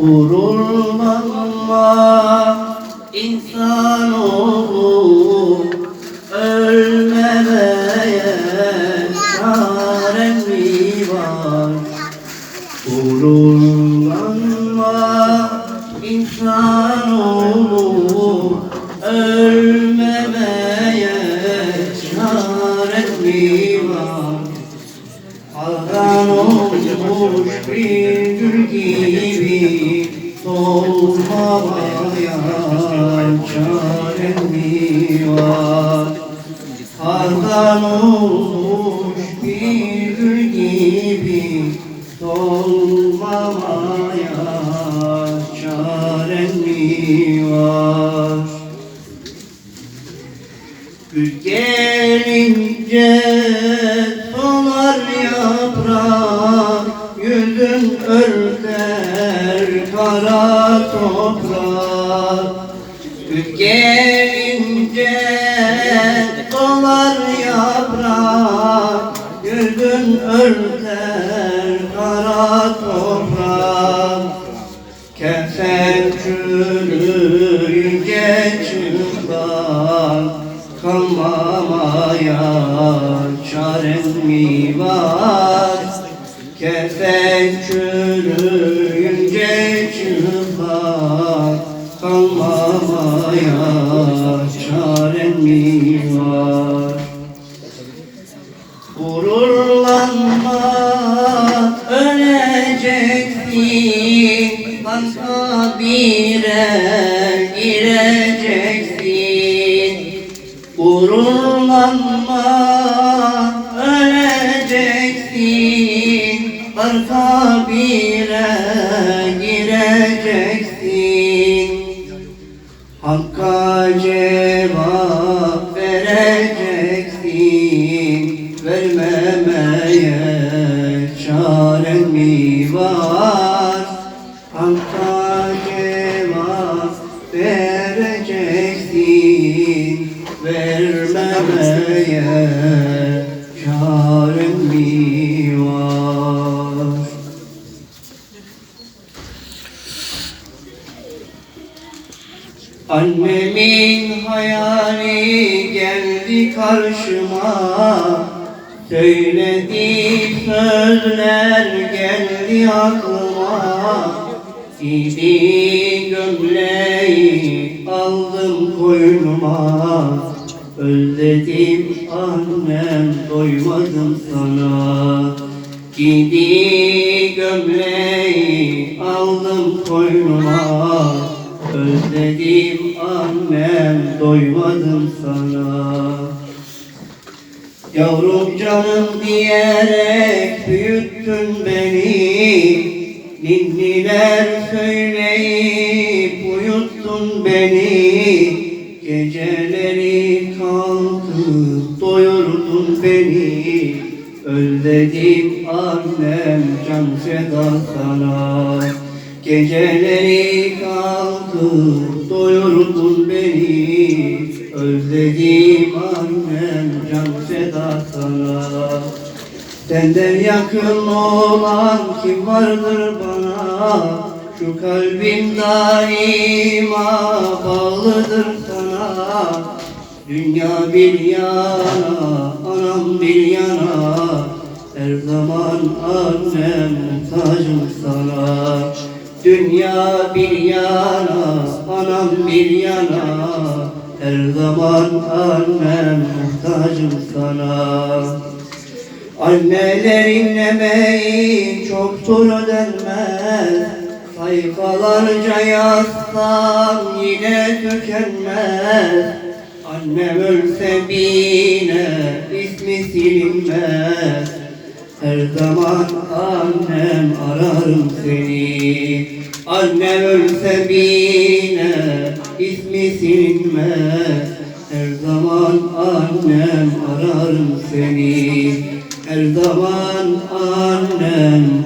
Gururlanma insanoğlu Ölmemeye çaren mi var? Gururlanma Aldan olmuş bir gül gibi Solmamaya çaren mi var? Aldan olmuş bir gül gibi Solmamaya çaren mi var? Güz gelince solar yaprak gelince solar yaprak Yüzün örter kara toprak Kefen çürüyünce çıplak Kalmamaya çaren mi var? Kefen çürüyünce çıplak Kalmamaya çaren mi var? Gururlanma öleceksin Başka bire gireceksin Gururlanma öleceksin Başka bire gireceksin Hakka cevap vereceksin Vermemeye çaren mi var? Hakka cevap vereceksin Vermemeye çaren mi var? Annemin hayali geldi karşıma. Söylediği sözler geldi aklıma. Giydiği gömleği aldım koynuma. Özledim annem doymadım sana. Giydiği gömleği aldım koynuma. Özledim Canım diyerek büyüttün beni. Ninniler söyleyip uyuttun beni. Geceleri kalkıp doyurdun beni. Özledim annem can feda sana. Geceleri kalkıp doyurdun beni. Özledim annem can feda sana. Senden yakın olan kim vardır bana? Şu kalbim daima bağlıdır sana. Dünya bir yana, anam bir yana. Her zaman annem muhtacım sana. Dünya bir yana, anam bir yana Her zaman annem muhtacım sana. Annelerin emeği çoktur ödenmez Sayfalarca yazsam yine tükenmez. Annem ölse bile ismi silinmez. Her zaman annem ararım seni. Annem ölse bile silinmez Her zaman annem ararım seni. Her zaman annem